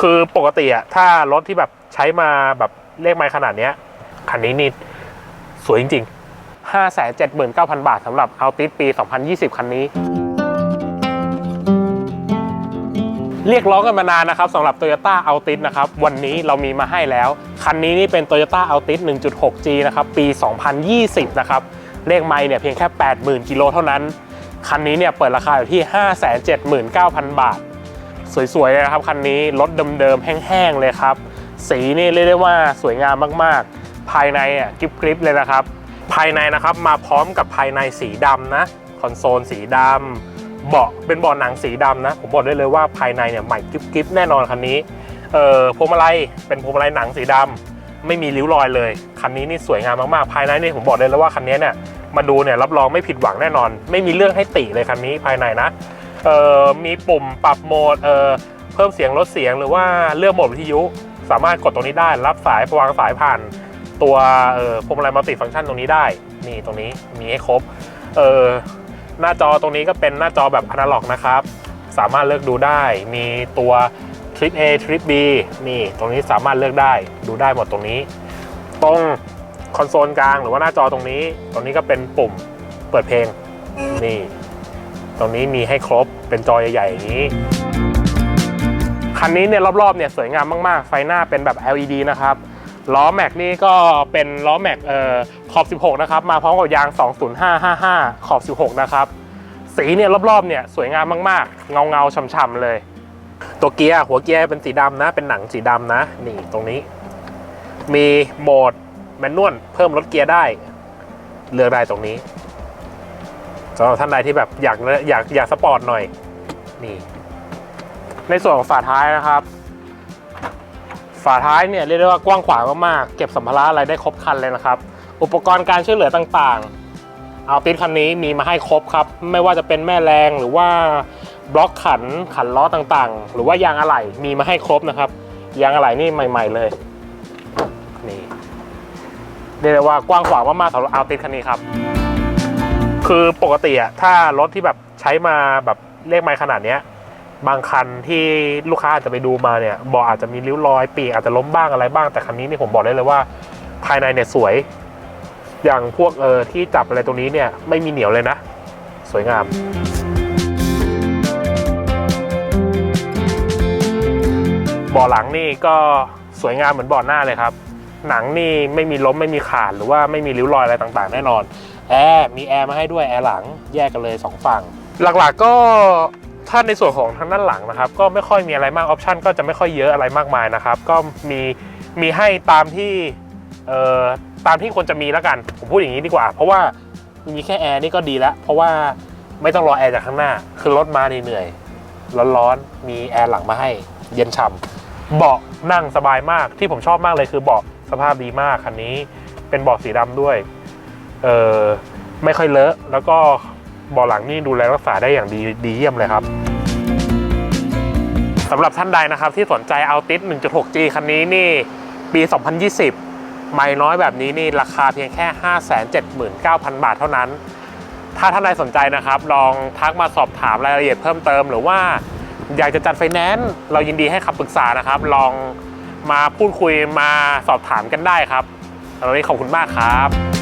คือปกติอะถ้ารถที่แบบใช้มาแบบเลขไมล์ขนาดเนี้ยคันนี้นี่สวยจริงๆ579,000 บาทสำหรับ Altis ปี 2020 คันนี้ เรียกร้องกันมานานนะครับสำหรับ Toyota Altis นะครับ วันนี้เรามีมาให้แล้ว คันนี้นี่เป็น Toyota Altis 1.6G นะครับ ปี 2020 นะครับ เลขไมล์เนี่ยเพียงแค่ 80,000 กิโลเท่านั้น คันนี้เนี่ยเปิดราคาอยู่ที่ 579,000 บาท สวยๆเลยนะครับคันนี้รถเดิมๆแห้งๆเลยครับ สีนี่เรียกได้ว่าสวยงามมากๆ ภายในอะกริบๆเลยนะครับ ภายในนะครับมาพร้อมกับภายในสีดำนะคอนโซลสีดำเบาะเป็นเบาะหนังสีดำนะ ผมบอกได้เลยว่าภายในเนี่ยใหม่กริบๆแน่นอนคันนี้เอ่อพวงมาลัยเป็นพวงมาลัยหนังสีดำไม่มีริ้วรอยเลย คันนี้นี่สวยงามมากๆ ภายในนี่ผมบอกได้เลยว่าคันนี้เนี่ยมาดูเนี่ยรับรองไม่ผิดหวังแน่นอน ไม่มีเรื่องให้ติเลยคันนี้ภายในนะ เอ่อมีปุ่มปรับโหมดเอ่อเพิ่มเสียงลดเสียงหรือว่าเลือกโหมดวิทยุ สามารถกดตรงนี้ได้รับสายวางสายผ่าน ตัวเอ่อพวงมาลัยมัลติฟังก์ชันตรงนี้ได้นี่ตรงนี้มีให้ครบเออหน้าจอตรงนี้ก็เป็นหน้าจอแบบอนาล็อกนะครับ สามารถเลือกดูได้ มีตัว Trip A Trip B นี่ตรงนี้สามารถเลือกได้ดูได้หมดตรงนี้ ตรงคอนโซลกลางหรือว่าหน้าจอตรงนี้ ตรงนี้ก็เป็นปุ่มเปิดเพลงนี่ ตรงนี้มีให้ครบเป็นจอใหญ่ๆอย่างนี้ คันนี้เนี่ยรอบๆเนี่ยสวยงามมากๆ ไฟหน้าเป็นแบบ LED นะครับล้อแม็กนี่ก็เป็นล้อแม็กเอ่อขอบ 16 นะครับ มาพร้อมกับยาง 20555 ขอบ 16 นะครับ สีเนี่ยรอบๆเนี่ยสวยงามมากๆ เงาเงาๆช่ำๆเลย ตัวเกียร์หัวเกียร์เป็นสีดำนะ เป็นหนังสีดำนะ นี่ตรงนี้ มีโหมดแมนนวลเพิ่มลดเกียร์ได้ เลือกได้ตรงนี้ สำหรับท่านใดที่แบบอยากอยากอยากสปอร์ตหน่อยนี่ในส่วนของฝาท้ายนะครับ ฝาท้ายเนี่ยเรียกได้ว่ากว้างขวางมากๆเก็บสัมภาระอะไรได้ครบคันเลยนะครับ อุปกรณ์การช่วยเหลือต่างๆ เอาติดคันนี้มีมาให้ครบครับ ไม่ว่าจะเป็นแม่แรงหรือว่าบล็อกขันขันล้อต่างๆ หรือว่ายางอะไหล่มีมาให้ครบนะครับ ยางอะไหล่นี่ใหม่ ๆ เลยนี่เรียกได้ว่ากว้างขวางมากๆสำหรับเอาติดคันนี้ครับ คือปกติอะถ้ารถที่แบบใช้มาแบบเลขไมล์ขนาดเนี้ย บางคันที่ลูกค้าอาจจะไปดูมาเนี่ยเบาะอาจจะมีริ้วรอยปีกอาจจะล้มบ้างอะไรบ้างแต่คันนี้นี่ผมบอกได้เลยว่า ภายในเนี่ยสวย อย่างพวกเออที่จับอะไรตรงนี้เนี่ยไม่มีเหนียวเลยนะ สวยงามเบาะหลังนี่ก็สวยงามเหมือนเบาะหน้าเลยครับ หนังนี่ไม่มีล้มไม่มีขาดหรือว่าไม่มีริ้วรอยอะไรต่างๆ แน่นอน แอร์มีแอร์มาให้ด้วยแอร์หลังแยกกันเลยสองฝั่ง หลักๆก็ถ้าในส่วนของทางด้านหลังนะครับ ก็ไม่ค่อยมีอะไรมากออปชันก็จะไม่ค่อยเยอะอะไรมากมายนะครับ ก็มีมีให้ตามที่เอ่อตามที่ควรจะมีแล้วกัน ผมพูดอย่างนี้ดีกว่า เพราะว่ามีแค่แอร์นี่ก็ดีแล้ว เพราะว่าไม่ต้องรอแอร์จากข้างหน้า คือรถมาเหนื่อยร้อนๆมีแอร์หลังมาให้ เย็นฉ่ำเบาะนั่งสบายมากที่ผมชอบมากเลยคือเบาะสภาพดีมากคันนี้ เป็นเบาะสีดำด้วย เออไม่ค่อยเลอะ แล้วก็เบาะหลังนี่ดูแลรักษาได้อย่างดีดีเยี่ยมเลยครับสำหรับท่านใดนะครับที่สนใจเอาติส 1.6G คันนี้นี่ปี 2020 ไม่น้อยแบบนี้นี่ราคาเพียงแค่ 579,000 บาทเท่านั้น ถ้าท่านใดสนใจนะครับ ลองทักมาสอบถามรายละเอียดเพิ่มเติม หรือว่าอยากจะจัดไฟแนนซ์เรายินดีให้คำปรึกษานะครับ ลองมาพูดคุยมาสอบถามกันได้ครับวันนี้ขอบคุณมากครับ